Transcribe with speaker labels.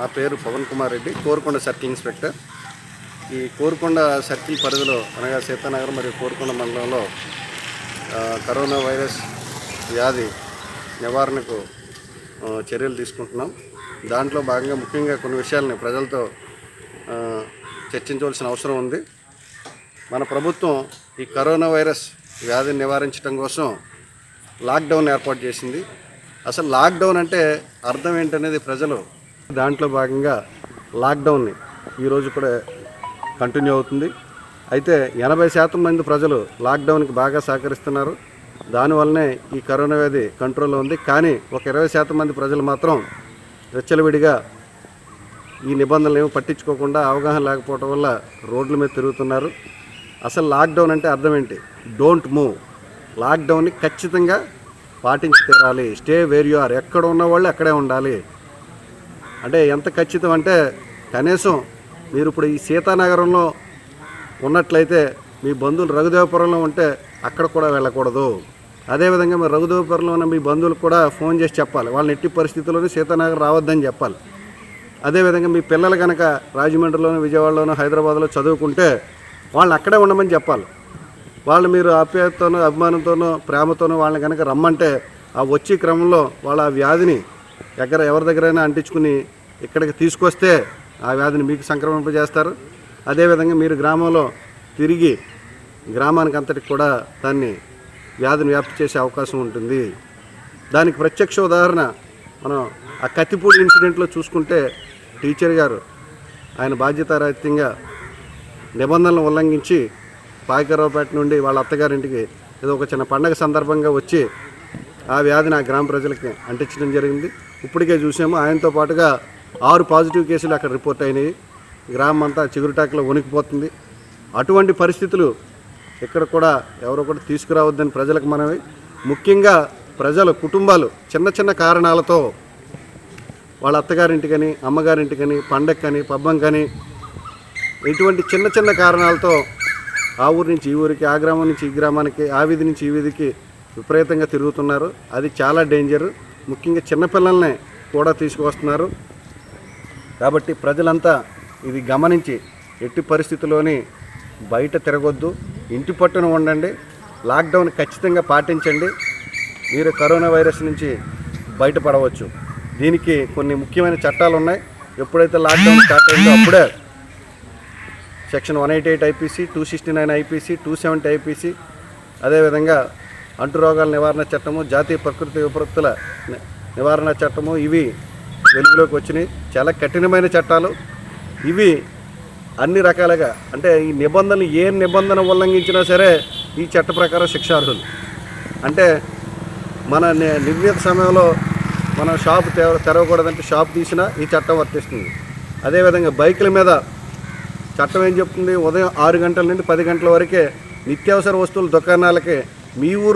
Speaker 1: నా పేరు Pavan Kumar Reddy Korukonda circle inspector. ఈ కోరుకొండ సర్కిల్ పరిధిలో అనగా సీతానగరం మరియు కోరుకొండ మండలంలో కరోనా వైరస్ వ్యాధి నివారణకు చర్యలు తీసుకుంటున్నాం. దాంట్లో భాగంగా ముఖ్యంగా కొన్ని విషయాలని ప్రజలతో చర్చించవలసిన అవసరం ఉంది. మన ప్రభుత్వం ఈ కరోనా వైరస్ వ్యాధిని నివారించడం కోసం లాక్డౌన్ ఏర్పాటు చేసింది. అసలు లాక్డౌన్ అంటే అర్థం ఏంటనేది ప్రజలు దాంట్లో భాగంగా లాక్డౌన్ని ఈరోజు కూడా కంటిన్యూ అవుతుంది. అయితే ఎనభై శాతం మంది ప్రజలు లాక్డౌన్కి బాగా సహకరిస్తున్నారు. దానివల్లనే ఈ కరోనా వ్యాధి కంట్రోల్లో ఉంది. కానీ ఒక ఇరవై శాతం మంది ప్రజలు మాత్రం రెచ్చలవిడిగా ఈ నిబంధనలు ఏమి పట్టించుకోకుండా అవగాహన లేకపోవడం వల్ల రోడ్ల మీద తిరుగుతున్నారు. అసలు లాక్డౌన్ అంటే అర్థం ఏంటి? Don't move. లాక్డౌన్ని ఖచ్చితంగా పాటించి తీరాలి. Stay where you are. ఎక్కడ ఉన్న వాళ్ళు అక్కడే ఉండాలి. అంటే ఎంత ఖచ్చితం అంటే కనీసం మీరు ఇప్పుడు ఈ సీతానగరంలో ఉన్నట్లయితే మీ బంధువులు రఘుదేవపురంలో ఉంటే అక్కడ కూడా వెళ్ళకూడదు. అదేవిధంగా మీరు రఘుదేవపురంలో ఉన్న మీ బంధువులకు కూడా ఫోన్ చేసి చెప్పాలి. వాళ్ళని ఎట్టి పరిస్థితుల్లోనే సీతానగర్ రావద్దని చెప్పాలి. అదేవిధంగా మీ పిల్లలు కనుక రాజమండ్రిలోనూ విజయవాడలోను హైదరాబాద్లో చదువుకుంటే వాళ్ళని అక్కడే ఉండమని చెప్పాలి. వాళ్ళు మీరు ఆప్యాయతతోనూ అభిమానంతోనూ ప్రేమతోనూ వాళ్ళని కనుక రమ్మంటే ఆ వచ్చే క్రమంలో వాళ్ళ ఆ వ్యాధిని ఎక్కడ ఎవరి దగ్గరైనా అంటించుకుని ఇక్కడికి తీసుకొస్తే ఆ వ్యాధిని మీకు సంక్రమింపజేస్తారు. అదేవిధంగా మీరు గ్రామంలో తిరిగి గ్రామానికి అంతటికి కూడా దాన్ని వ్యాధిని వ్యాప్తి చేసే అవకాశం ఉంటుంది. దానికి ప్రత్యక్ష ఉదాహరణ మనం ఆ కత్తిపూడి ఇన్సిడెంట్లో చూసుకుంటే టీచర్ గారు ఆయన బాధ్యతారాహిత్యంగా నిబంధనలు ఉల్లంఘించి పాయకరావుపేట నుండి వాళ్ళ అత్తగారింటికి ఏదో ఒక చిన్న పండగ సందర్భంగా వచ్చి ఆ వ్యాధిని ఆ గ్రామ ప్రజలకి అంటించడం జరిగింది. ఇప్పటికే చూసాము. ఆయనతో పాటుగా ఆరు పాజిటివ్ కేసులు అక్కడ రిపోర్ట్ అయినాయి. గ్రామం అంతా చిగురుటాకులో వణికిపోతుంది. అటువంటి పరిస్థితులు ఇక్కడ కూడా ఎవరో కూడా తీసుకురావద్దని ప్రజలకు మనవి. ముఖ్యంగా ప్రజలు కుటుంబాలు చిన్న చిన్న కారణాలతో వాళ్ళ అత్తగారింటికని అమ్మగారింటికని కానీ పబ్బం కానీ ఇటువంటి చిన్న చిన్న కారణాలతో ఆ ఊరి నుంచి ఈ ఊరికి ఆ గ్రామం నుంచి ఈ గ్రామానికి ఆ వీధి నుంచి ఈ వీధికి విపరీతంగా తిరుగుతున్నారు. అది చాలా డేంజరు. ముఖ్యంగా చిన్నపిల్లల్ని కూడా తీసుకువస్తున్నారు. కాబట్టి ప్రజలంతా ఇది గమనించి ఎట్టి పరిస్థితుల్లోని బయట తిరగొద్దు. ఇంటి పట్టున ఉండండి. లాక్డౌన్ ఖచ్చితంగా పాటించండి. మీరు కరోనా వైరస్ నుంచి బయటపడవచ్చు. దీనికి కొన్ని ముఖ్యమైన చట్టాలు ఉన్నాయి ఎప్పుడైతే లాక్డౌన్ స్టార్ట్ అయిందో అప్పుడే section one eighty eight IPC two sixty nine IPC two seventy IPC అదేవిధంగా అంటురోగాల నివారణ చట్టము జాతీయ ప్రకృతి విపత్తుల నివారణ చట్టము ఇవి వెలుగులోకి వచ్చినాయి. చాలా కఠినమైన చట్టాలు. ఇవి అన్ని రకాలుగా అంటే ఈ నిబంధనలు ఏ నిబంధన ఉల్లంఘించినా సరే ఈ చట్ట ప్రకారం శిక్షార్హులు. అంటే మన ని- నిర్ణీత సమయంలో మనం షాప్ తెర తెరవకూడదంటే షాప్ తీసినా ఈ చట్టం వర్తిస్తుంది. అదేవిధంగా బైకుల మీద చట్టం ఏం చెప్తుంది? ఉదయం ఆరు గంటల నుండి పది గంటల వరకే నిత్యావసర వస్తువుల దుకాణాలకి మీ ఊరు